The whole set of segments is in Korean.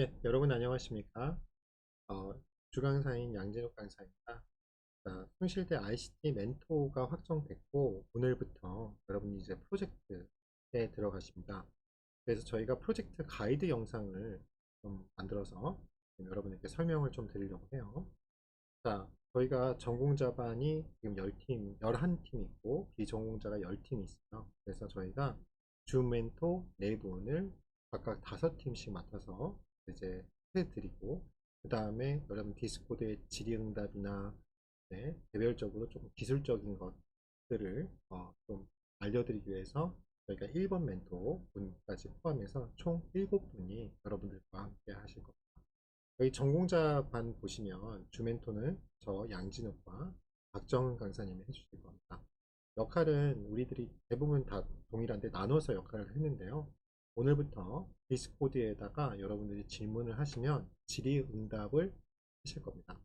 예, 여러분 안녕하십니까? 어, 주강사인 양진욱 강사입니다. 자, 숭실대 ICT 멘토가 확정됐고 오늘부터 여러분이 이제 프로젝트에 들어가십니다. 그래서 저희가 프로젝트 가이드 영상을 좀 만들어서 여러분에게 설명을 좀 드리려고 해요. 자, 저희가 전공자반이 지금 10팀, 11팀 있고 비전공자가 10팀 있어요. 그래서 저희가 주 멘토 4분을 각각 5팀씩 맡아서 이제 해드리고 그 다음에 여러분 디스코드의 질의응답이나 네, 개별적으로 좀 기술적인 것들을 어, 좀 알려드리기 위해서 저희가 1번 멘토 분까지 포함해서 총 7분이 여러분들과 함께 하실 겁니다. 여기 전공자 반 보시면 주 멘토는 저 양진욱과 박정은 강사님이 해주실 겁니다. 역할은 우리들이 대부분 다 동일한데 나눠서 역할을 했는데요. 오늘부터 디스코드에다가 여러분들이 질문을 하시면 질의응답을 하실 겁니다.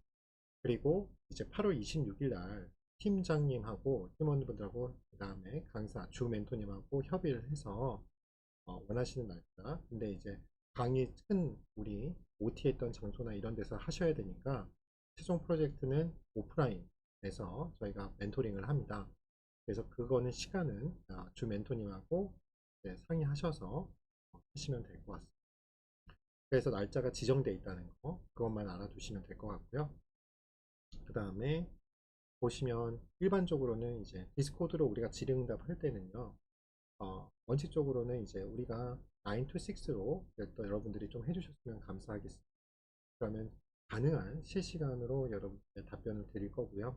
그리고 이제 8월 26일 날 팀장님하고 팀원분들하고 그 다음에 강사 주 멘토님하고 협의를 해서 어, 원하시는 날짜 근데 이제 강의 큰 우리 OT 했던 장소나 이런 데서 하셔야 되니까 최종 프로젝트는 오프라인에서 저희가 멘토링을 합니다. 그래서 그거는 시간은 아, 주 멘토님하고 상의하셔서 하시면 될 것 같습니다. 그래서 날짜가 지정되어 있다는 거 그것만 알아두시면 될 것 같고요. 그 다음에 보시면 일반적으로는 이제 디스코드로 우리가 질의응답 할 때는요. 어, 원칙적으로는 이제 우리가 9 to 6로 또 여러분들이 좀 해주셨으면 감사하겠습니다. 그러면 가능한 실시간으로 여러분께 답변을 드릴 거고요.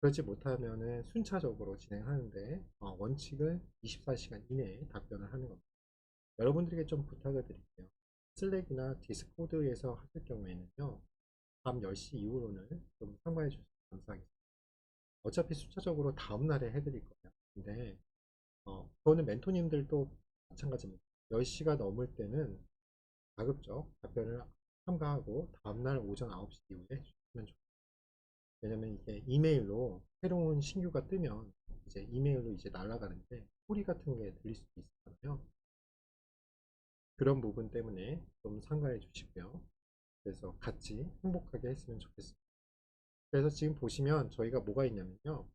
그렇지 못하면은 순차적으로 진행하는데 어, 원칙은 24시간 이내에 답변을 하는 겁니다. 여러분들에게 좀 부탁을 드릴게요. 슬랙이나 디스코드에서 하실 경우에는요. 밤 10시 이후로는 좀 참가해 주셔서 감사하겠습니다. 어차피 숫자적으로 다음날에 해드릴 거예요. 근데 어, 그거는 멘토님들도 마찬가지입니다. 10시가 넘을 때는 가급적 답변을 참가하고 다음날 오전 9시 이후에 해주시면 좋겠습니다. 왜냐면 이게 이메일로 새로운 신규가 뜨면 이제 이메일로 이제 날아가는데 소리 같은 게 들릴 있잖아요. 그런 부분 때문에 좀 참가해 주시고요. 그래서 같이 행복하게 했으면 좋겠습니다. 그래서 지금 보시면 저희가 뭐가 있냐면요.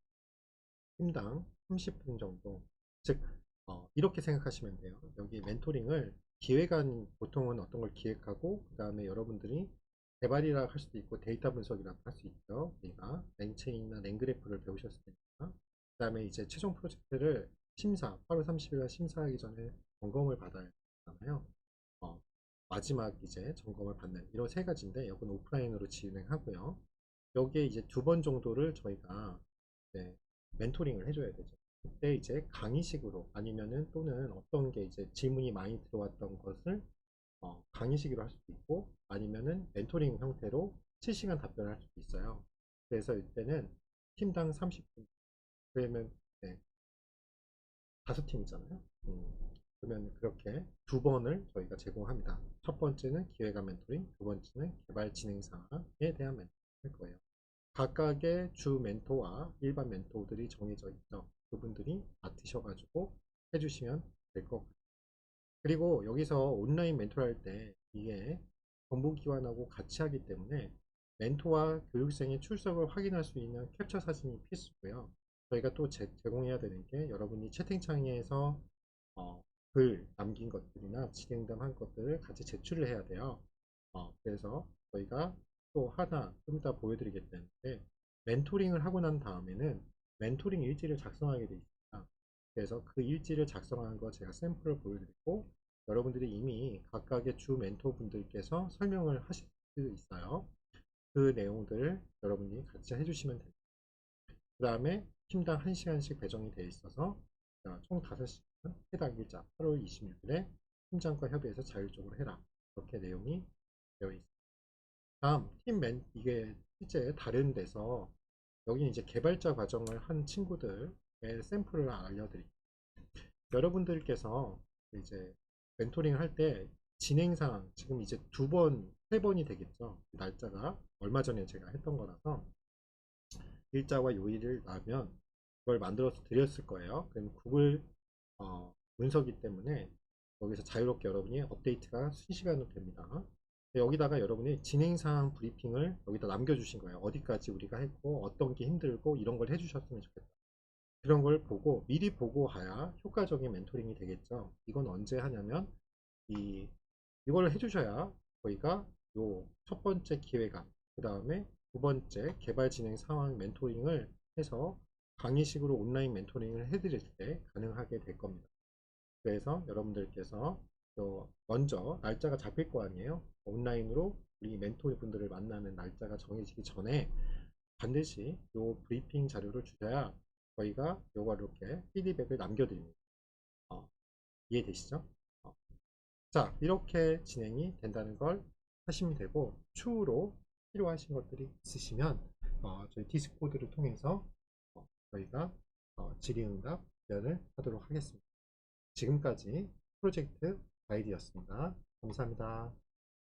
팀당 30분 정도. 즉, 어, 이렇게 생각하시면 돼요. 여기 멘토링을 기획안 보통은 어떤 걸 기획하고, 그 다음에 여러분들이 개발이라 할 수도 있고, 데이터 분석이라고 할 수 있죠. 우리가 랭체인이나 랭그래프를 배우셨을 테니까. 그 다음에 이제 최종 프로젝트를 심사, 8월 30일 날 심사하기 전에 점검을 받아 야 잖아요. 어, 마지막 이제 점검을 받는 이런 세 가지인데 이건 오프라인으로 진행하고요. 여기에 이제 두 번 정도를 저희가 네, 멘토링을 해줘야 되죠. 그때 이제 강의식으로 아니면은 또는 어떤 게 이제 질문이 많이 들어왔던 것을 어, 강의식으로 할 수도 있고 아니면은 멘토링 형태로 실시간 답변을 할 수도 있어요. 그래서 이때는 팀당 30분 그러면 네, 다섯 팀이잖아요. 음. 그러면 그렇게 두 번을 저희가 제공합니다. 첫 번째는 기획안 멘토링, 두 번째는 개발 진행 사항에 대한 멘토링 할 거예요. 각각의 주 멘토와 일반 멘토들이 정해져 있죠. 그분들이 맡으셔가지고 해주시면 될 것 같아요. 그리고 여기서 온라인 멘토를 할 때 이게 정보기관하고 같이 하기 때문에 멘토와 교육생의 출석을 확인할 수 있는 캡처 사진이 필수고요. 저희가 또 제, 공해야 되는 게 여러분이 채팅창에서 어, 글 남긴 것들이나 진행담한 것들을 같이 제출을 해야 돼요. 어, 그래서 저희가 또 하나 좀 이따 보여드리겠다는데 멘토링을 하고 난 다음에는 멘토링 일지를 작성하게 되어 있습니다. 그래서 그 일지를 작성한 거 제가 샘플을 보여드리고 여러분들이 이미 각각의 주 멘토분들께서 설명을 하실 수 있어요. 그 내용들을 여러분이 같이 해주시면 됩니다. 그 다음에 팀당 1시간씩 배정이 되어 있어서 총 5시간 해당 일자 8월 26일에 팀장과 협의해서 자율적으로 해라 이렇게 내용이 되어 있습니다. 다음 팀맨 이게 실제 다른 데서 여기는 이제 개발자 과정을 한 친구들의 샘플을 알려드릴게요. 여러분들께서 이제 멘토링을 할때 진행 상황 지금 이제 두 번, 세 번이 되겠죠. 날짜가 얼마 전에 제가 했던 거라서 일자와 요일을 나면 그걸 만들어서 드렸을 거예요. 그럼 구글 어, 문서기 때문에 여기서 자유롭게 여러분이 업데이트가 순시간으로 됩니다. 여기다가 여러분이 진행사항 브리핑을 여기다 남겨주신 거예요. 어디까지 우리가 했고 어떤 게 힘들고 이런 걸 해주셨으면 좋겠다. 그런 걸 보고 미리 보고 가야 효과적인 멘토링이 되겠죠. 이건 언제 하냐면 이 이걸 해주셔야 저희가 요 첫 번째 기획안 그 다음에 두 번째 개발 진행 상황 멘토링을 해서 강의식으로 온라인 멘토링을 해드릴 때 가능하게 될 겁니다. 그래서 여러분들께서 또 먼저 날짜가 잡힐 거 아니에요. 온라인으로 우리 멘토 분들을 만나는 날짜가 정해지기 전에 반드시 요 브리핑 자료를 주셔야 저희가 요걸 이렇게 피드백을 남겨드립니다. 어, 이해되시죠? 어. 자, 이렇게 진행이 된다는 걸 하시면 되고 추후로 필요하신 것들이 있으시면 어, 저희 디스코드를 통해서 어, 저희가 어, 질의응답 대응을 하도록 하겠습니다. 지금까지 프로젝트 가이드였습니다. 감사합니다.